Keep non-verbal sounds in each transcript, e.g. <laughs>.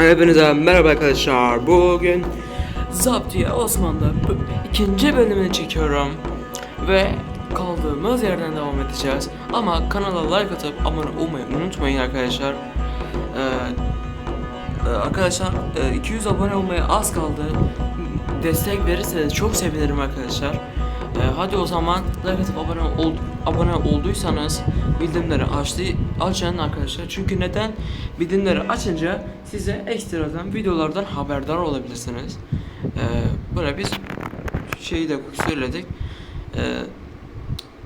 Hepinize merhaba arkadaşlar. Bugün Zaptiye Osman'da bu ikinci bölümünü çekiyorum. Ve kaldığımız yerden devam edeceğiz. Ama kanala like atıp abone olmayı unutmayın arkadaşlar. Ee, e, arkadaşlar e, 200 abone olmaya az kaldı. Destek verirseniz çok sevinirim arkadaşlar. Ee, hadi o zaman like atıp abone ol, abone olduysanız bildirimleri açtı açın arkadaşlar. Çünkü neden bildirimleri açınca size ekstradan videolardan haberdar olabilirsiniz. Ee, böyle biz şeyi de söyledik. Ee,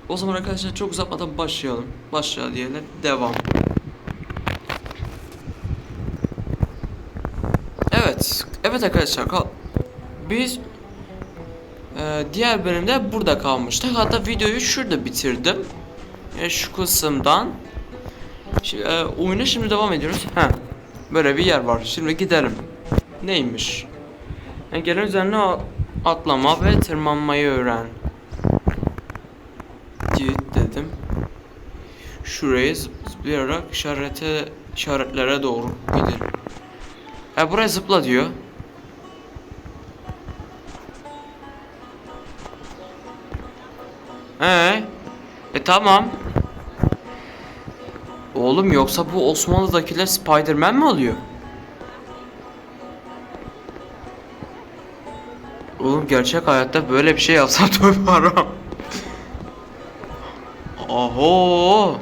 o zaman arkadaşlar çok uzatmadan başlayalım. Başlayalım diyelim. Devam. Evet. Evet arkadaşlar. Biz ee, diğer bölümde burada kalmıştık. Hatta videoyu şurada bitirdim. E, şu kısımdan. Şimdi, e, oyuna şimdi devam ediyoruz. Ha, böyle bir yer var. Şimdi gidelim. Neymiş? Engelin üzerine a- atlama ve tırmanmayı öğren. Git dedim. Şuraya zıp- zıplayarak işarete işaretlere doğru gidelim. E buraya zıpla diyor. Ee, e tamam. Oğlum yoksa bu Osmanlı'dakiler Spider-Man mi oluyor? Oğlum gerçek hayatta böyle bir şey yapsam <laughs> tövbe haram. Oho.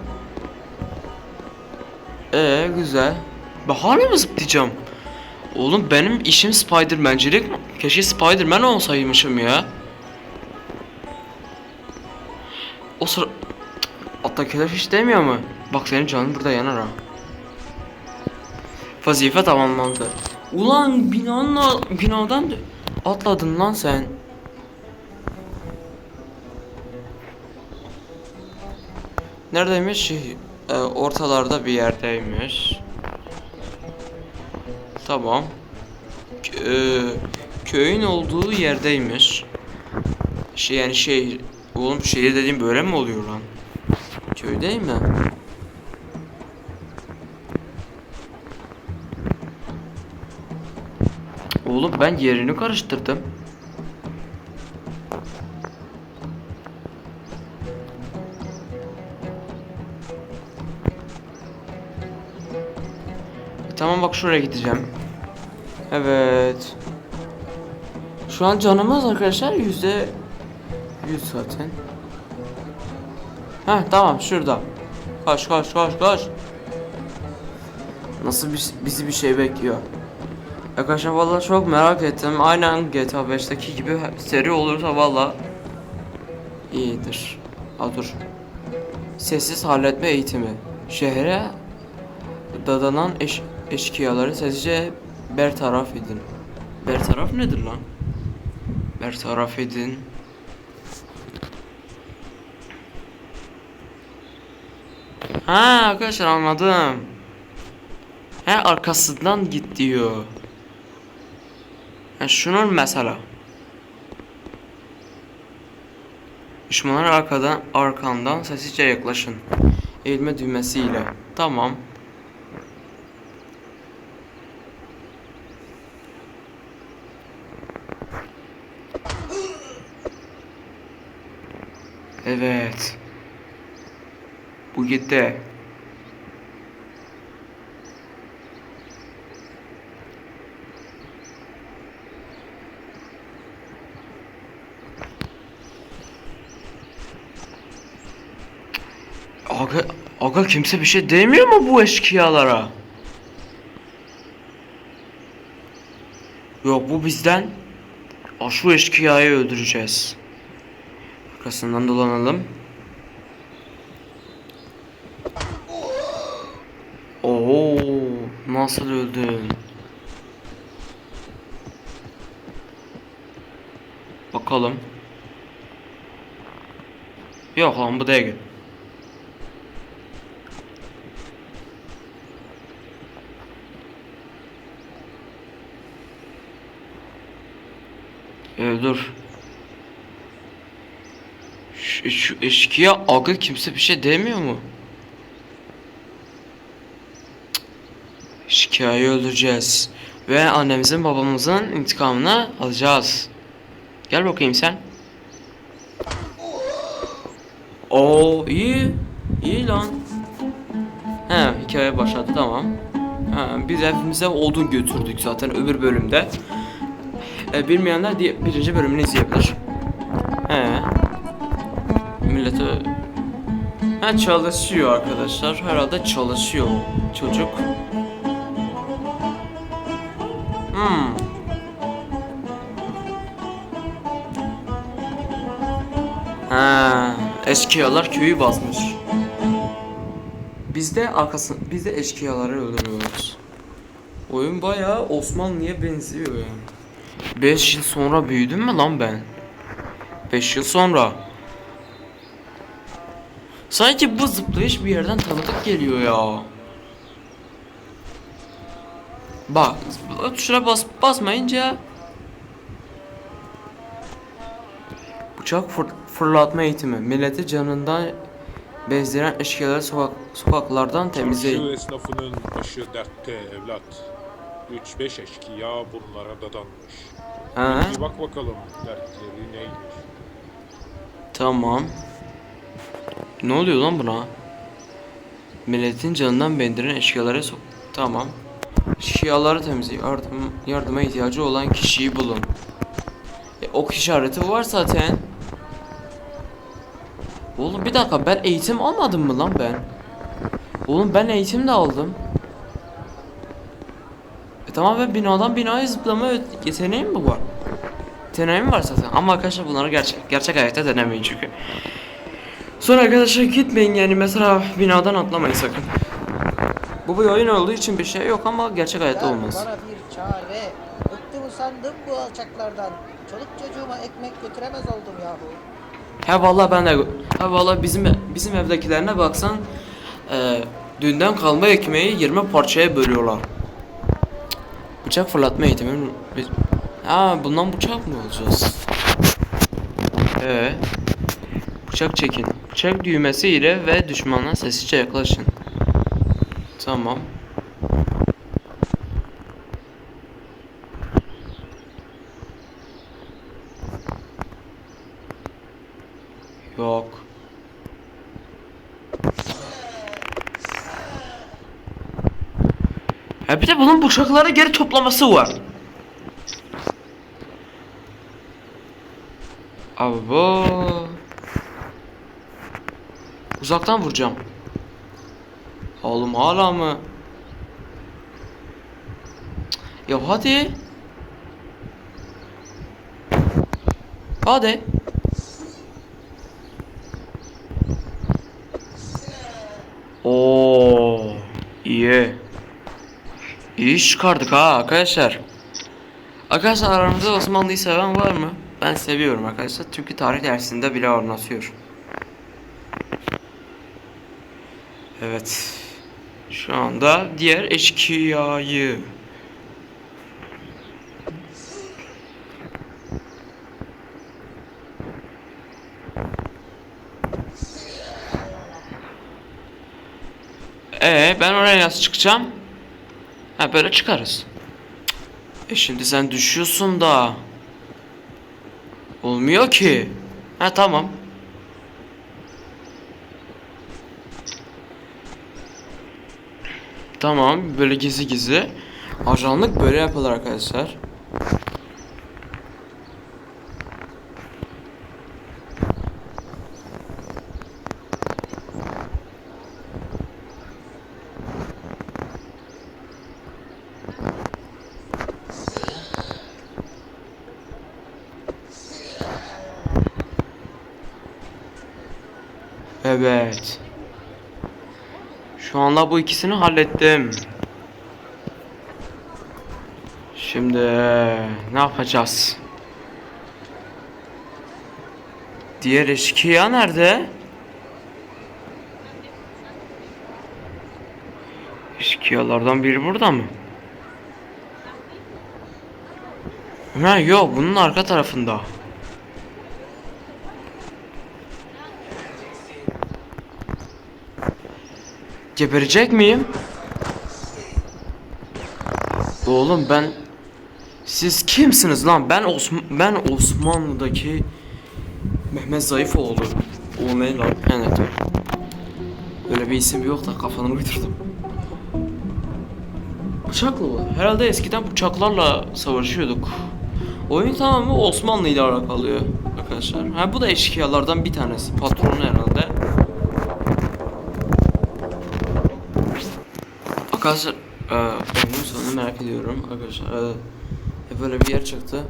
Ee güzel. Hala mı zıplayacağım? Oğlum benim işim Spider-Man'cilik mi? Keşke Spider-Man olsaymışım ya. O sıra... Attakiler hiç demiyor mu? Bak senin canın burada yanar ha. Vazife tamamlandı. Ulan binanın al- binadan da- atladın lan sen. Neredeymiş? E, ortalarda bir yerdeymiş. Tamam. Kö- e, köyün olduğu yerdeymiş. Şey yani şey oğlum şehir dediğim böyle mi oluyor lan? Köy değil mi? Oğlum ben yerini karıştırdım. E, Tamam bak şuraya gideceğim. Evet. Şu an canımız arkadaşlar yüzde yüz zaten. Heh tamam şurada. Koş koş koş koş. Nasıl bir, bizi bir şey bekliyor? Arkadaşlar valla çok merak ettim. Aynen GTA 5'teki gibi seri olursa valla iyidir. Ha dur. Sessiz halletme eğitimi. Şehre dadanan eş, eşkıyaları sessizce bertaraf edin. Bertaraf nedir lan? Bertaraf edin. Ha arkadaşlar anladım. He arkasından git diyor. Ha şunun mesela. Düşmanlar arkadan arkandan sessizce yaklaşın. Eğilme düğmesiyle. Tamam. Evet. Bu gitti. Aga, aga kimse bir şey demiyor mu bu eşkıyalara? Yok bu bizden. Aa, şu eşkıyayı öldüreceğiz. Arkasından dolanalım. Oo, nasıl öldün? Bakalım. Yok lan bu değil. Ee, dur. Şu, şu eşkıya aga kimse bir şey demiyor mu? Eşkıya'yı öldüreceğiz. Ve annemizin babamızın intikamını alacağız. Gel bakayım sen. Oo iyi. İyi lan. He hikaye başladı tamam. Ha, biz evimize odun götürdük zaten öbür bölümde. E, bilmeyenler diye birinci bölümünü izleyebilir. He. Millete Ha çalışıyor arkadaşlar. Herhalde çalışıyor çocuk. Eşkıyalar köyü basmış. Biz de arkasın, biz de eşkıyaları öldürüyoruz. Oyun bayağı Osmanlı'ya benziyor yani. 5 yıl sonra büyüdüm mü lan ben? 5 yıl sonra. Sanki bu zıplayış bir yerden tanıdık geliyor ya. Bak, tuşuna bas basmayınca Bıçak fır- fırlatma eğitimi. Milleti canından bezdiren eşkıyaları sokak sokaklardan temizleyin. Çarşı esnafının başı dertte evlat. 3-5 eşkıya bunlara dadanmış. Ha, Bir bak bakalım dertleri neymiş. tamam. Ne oluyor lan buna? Milletin canından bendiren eşkıyaları sok... Tamam. Eşkıyaları temizleyin. Yardım, yardıma ihtiyacı olan kişiyi bulun. E, ok işareti var zaten. Oğlum bir dakika ben eğitim almadım mı lan ben? Oğlum ben eğitim de aldım. E tamam ben binadan binaya zıplama yeteneğim mi var? Yeteneğim var zaten ama arkadaşlar bunları gerçek gerçek hayatta denemeyin çünkü. Sonra arkadaşlar gitmeyin yani mesela binadan atlamayın sakın. Bu bir oyun olduğu için bir şey yok ama gerçek hayatta Ya olmaz. Bana bir çare. Bıktım usandım bu alçaklardan. Çoluk çocuğuma ekmek götüremez oldum yahu. He vallahi ben de he vallahi bizim bizim evdekilerine baksan e, dünden kalma ekmeği 20 parçaya bölüyorlar. Bıçak fırlatma eğitimi biz Ha bundan bıçak mı alacağız? Ee, bıçak çekin. Bıçak düğmesi ile ve düşmana sessizce yaklaşın. Tamam. Yok. Ha bir de bunun bıçakları geri toplaması var. Bu Uzaktan vuracağım. Oğlum hala mı? Ya hadi. Hadi. Oo, iyi. İyi çıkardık ha arkadaşlar. Arkadaşlar aramızda Osmanlı'yı seven var mı? Ben seviyorum arkadaşlar. Çünkü tarih dersinde bile anlatıyor. Evet. Şu anda diğer eşkıyayı. Ee ben oraya nasıl çıkacağım? Ha böyle çıkarız. E şimdi sen düşüyorsun da. Olmuyor ki. Ha tamam. Tamam böyle gizli gizli. Ajanlık böyle yapılır arkadaşlar. Evet. Şu anda bu ikisini hallettim. Şimdi ne yapacağız? Diğer eşkıya nerede? Eşkıyalardan biri burada mı? Ha yok bunun arka tarafında. Geberecek miyim? Oğlum ben siz kimsiniz lan? Ben Osman ben Osmanlı'daki Mehmet Zayıfoğlu. O ne lan? Evet. Öyle bir isim yok da kafanı uydurdum. Bıçaklı bu. Herhalde eskiden bıçaklarla savaşıyorduk. Oyun tamamı Osmanlı ile alakalı arkadaşlar. Ha bu da eşkıyalardan bir tanesi. Patronu herhalde. Arkadaşlar e, oyunun sonunu merak ediyorum arkadaşlar. E, böyle bir yer çıktı.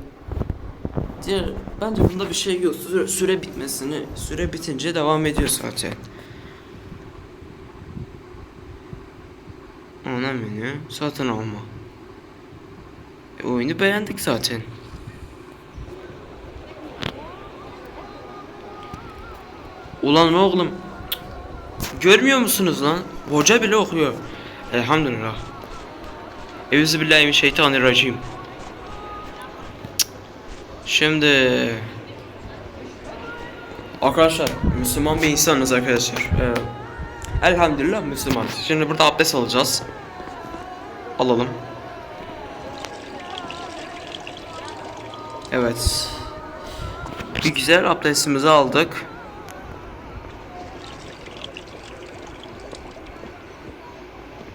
Diğer bence bunda bir şey yok. Süre, süre bitmesini, süre bitince devam ediyor zaten. Ana menü satın alma. E, oyunu beğendik zaten. Ulan oğlum Görmüyor musunuz lan? Hoca bile okuyor. Elhamdülillah. Euzubillahimineşşeytanirracim. Şimdi Arkadaşlar Müslüman bir insanız arkadaşlar. Ee, elhamdülillah Müslüman. Şimdi burada abdest alacağız. Alalım. Evet. Bir güzel abdestimizi aldık.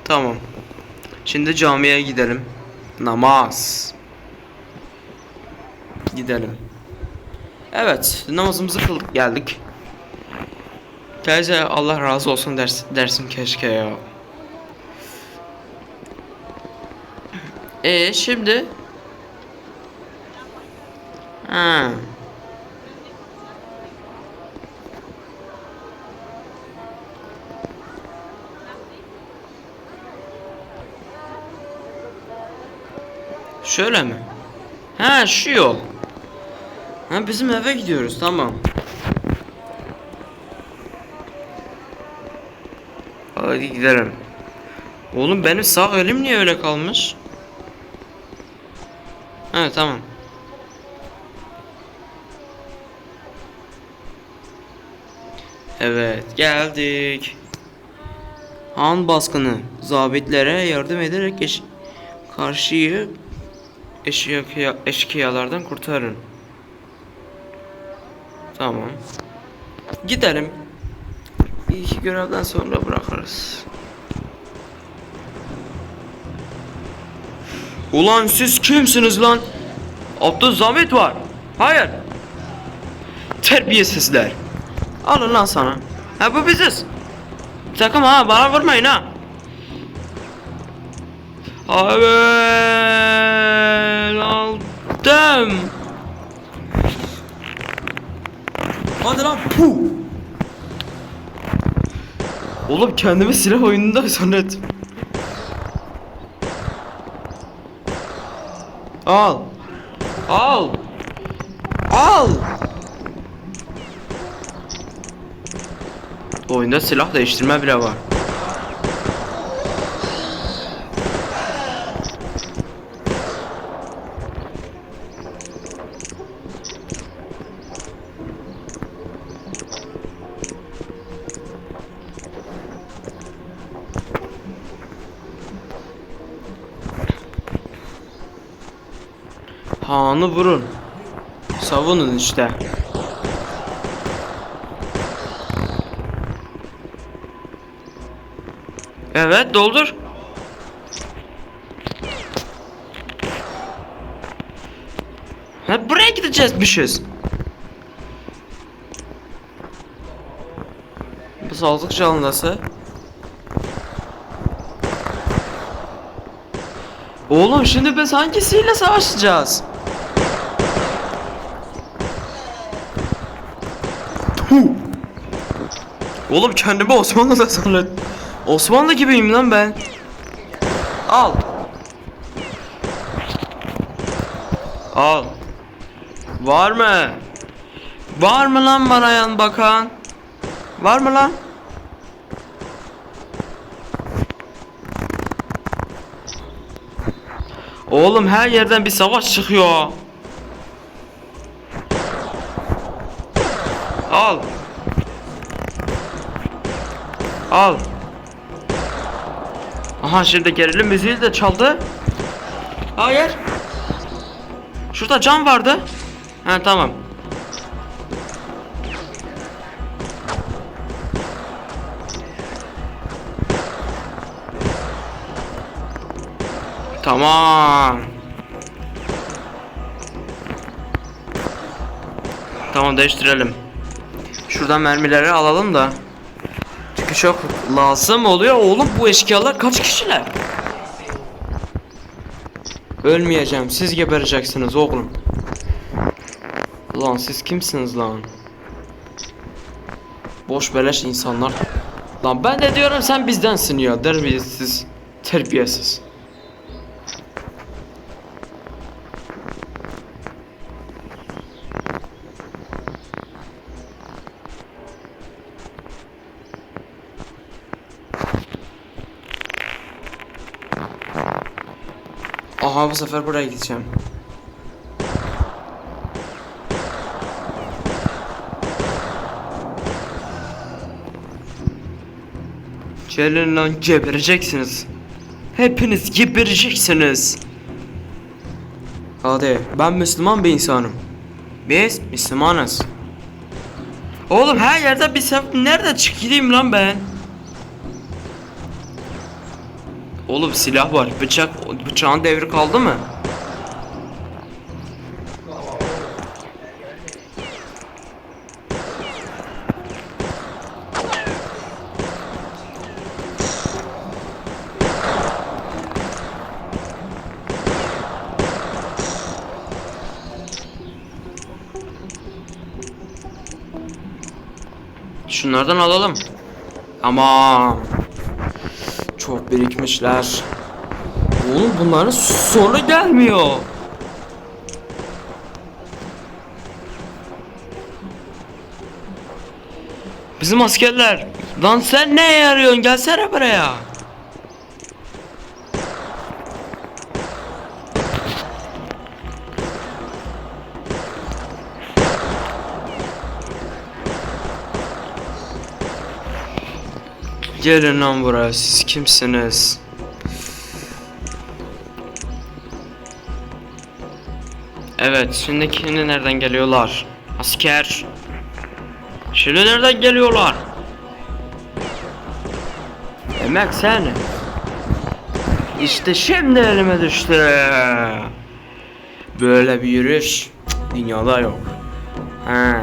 Tamam. Şimdi camiye gidelim. Namaz. Gidelim. Evet, namazımızı kıldık geldik. Teyze Allah razı olsun ders, dersin keşke ya. E şimdi Ha. Şöyle mi? Ha şu yol. Ha bizim eve gidiyoruz tamam. Hadi gidelim. Oğlum benim sağ elim niye öyle kalmış? Ha tamam. Evet geldik. Han baskını zabitlere yardım ederek karşıyı eşkıya eşkıyalardan kurtarın. Tamam. Gidelim. İki görevden sonra bırakırız. Ulan siz kimsiniz lan? Abdülzamit var. Hayır. Terbiyesizler. Alın lan sana. Ha bu biziz. Sakın ha bana vurmayın ha. Abi aldım. Hadi lan pu. Oğlum kendimi silah oyununda zannettim. Al. Al. Al. Oyunda silah değiştirme bile var. Hanı vurun. Savunun işte. Evet doldur. Ha buraya gideceğizmişiz. Bu sağlık canlısı. Oğlum şimdi biz hangisiyle savaşacağız? Oğlum kendimi Osmanlı'da sanırım. Osmanlı gibiyim lan ben. Al. Al. Var mı? Var mı lan bana yan bakan? Var mı lan? Oğlum her yerden bir savaş çıkıyor. Al. Aha şimdi gerilim müziği de çaldı. Hayır. Şurada cam vardı. Ha tamam. Tamam. Tamam değiştirelim. Şuradan mermileri alalım da. Çünkü çok lazım oluyor. Oğlum bu eşkıyalar kaç kişiler? Ölmeyeceğim. Siz gebereceksiniz oğlum. Lan siz kimsiniz lan? Boş beleş insanlar. Lan ben de diyorum sen bizdensin ya. Terbiyesiz. Terbiyesiz. Aha bu sefer buraya gideceğim. Gelin lan gebereceksiniz. Hepiniz gebereceksiniz. Hadi ben Müslüman bir insanım. Biz Müslümanız. Oğlum her yerde bir sefer nerede çıkayım lan ben? Oğlum silah var. Bıçak bıçağın devri kaldı mı? Şunlardan alalım. Ama çok birikmişler. Oğlum bunların sonu gelmiyor. Bizim askerler. Lan sen ne yarıyorsun? Gelsene buraya. Gelin lan buraya. Siz kimsiniz? Evet, şimdi şimdi nereden geliyorlar? Asker. Şimdi nereden geliyorlar? Demek sen. İşte şimdi elime düştü. Böyle bir yürüyüş dünyada yok. Ha.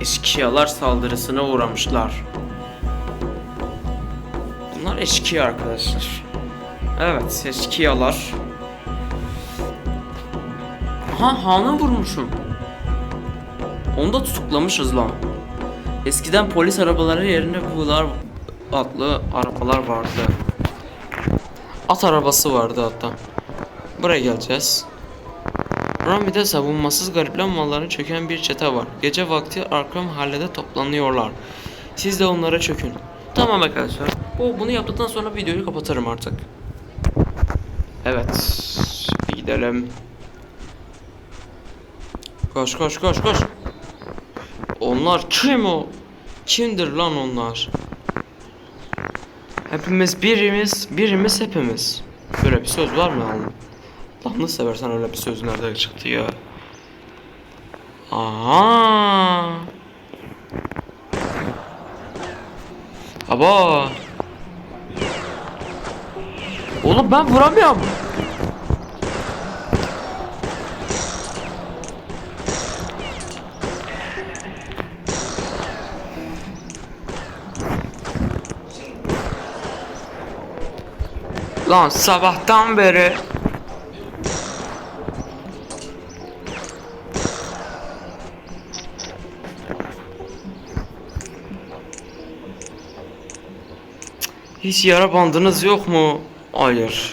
Eşkıyalar saldırısına uğramışlar. Eşkıya arkadaşlar. Evet, eşkıyalar. Aha Han'ı vurmuşum. Onu da tutuklamışız lan. Eskiden polis arabaları yerine bular adlı arabalar vardı. At arabası vardı hatta. Buraya geleceğiz. Rami'de savunmasız gariplen malları çöken bir çete var. Gece vakti arka mahallede toplanıyorlar. Siz de onlara çökün. Tamam arkadaşlar. Bu bunu yaptıktan sonra videoyu kapatırım artık. Evet. Gidelim. Koş koş koş koş. Onlar kim o? Kimdir lan onlar? Hepimiz birimiz, birimiz hepimiz. Böyle bir söz var mı lan? Allah'ını seversen öyle bir söz nerede çıktı ya? Aha. Aba. Oğlum ben vuramıyorum. Lan sabahtan beri Hiç yara bandınız yok mu? Hayır.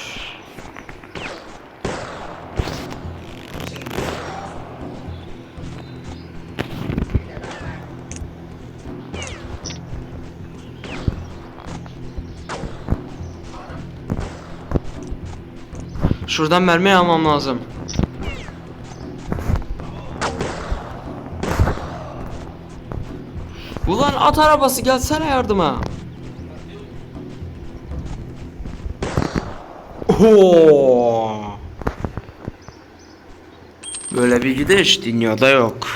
Şuradan mermi almam lazım. Ulan at arabası gelsene yardıma. Oo. Böyle bir gidiş dünyada yok.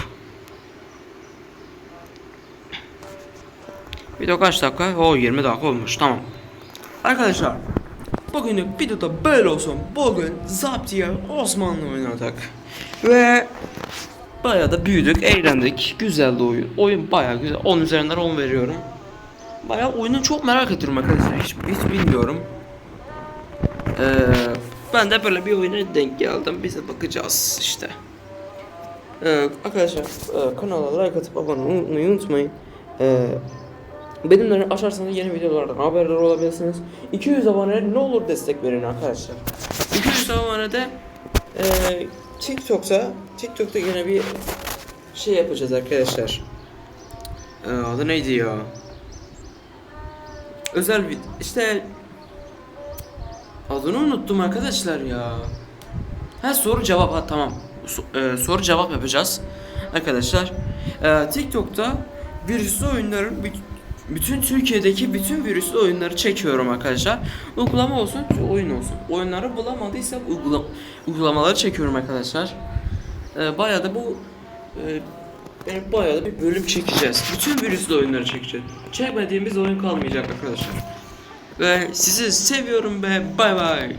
Video kaç dakika? O 20 dakika olmuş tamam. Arkadaşlar bugünlük videoda böyle olsun. Bugün Zaptiye Osmanlı oynadık. Ve bayağı da büyüdük, eğlendik. Güzeldi oyun. Oyun bayağı güzel. 10 üzerinden 10 veriyorum. Bayağı oyunu çok merak ediyorum arkadaşlar. Hiç, hiç bilmiyorum. Ee, ben de böyle bir oyuna denk geldim. Biz de bakacağız işte. Ee, arkadaşlar e, kanala like atıp abone olmayı unutmayın. Ee, benimle açarsanız yeni videolardan haberdar olabilirsiniz. 200 abone ne olur destek verin arkadaşlar. 200 abonede e, TikTok'ta TikTok'ta yine bir şey yapacağız arkadaşlar. Ee, adı neydi ya? Özel bir işte adını unuttum arkadaşlar ya. Ha soru cevap ha tamam. So- e, soru cevap yapacağız arkadaşlar. E, TikTok'ta virüslü oyunların büt- bütün Türkiye'deki bütün virüslü oyunları çekiyorum arkadaşlar. Uygulama olsun, oyun olsun. Oyunları bulamadıysam uygula uygulamaları çekiyorum arkadaşlar. E, bayağı da bu e, bayağı da bir bölüm çekeceğiz. Bütün virüslü oyunları çekeceğiz. Çekmediğimiz oyun kalmayacak arkadaşlar. Ve sizi seviyorum ve bay bay.